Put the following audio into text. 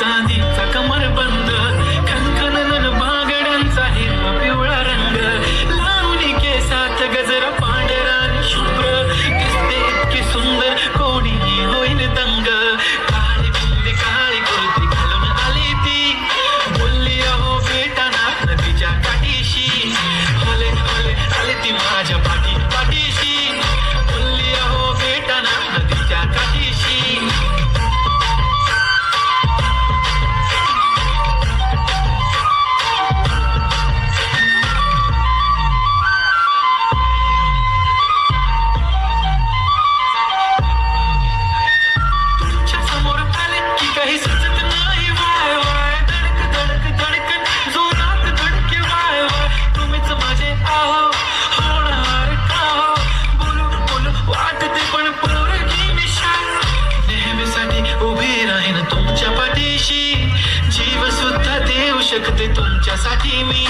Sandy. शकते तुमच्यासाठी मी.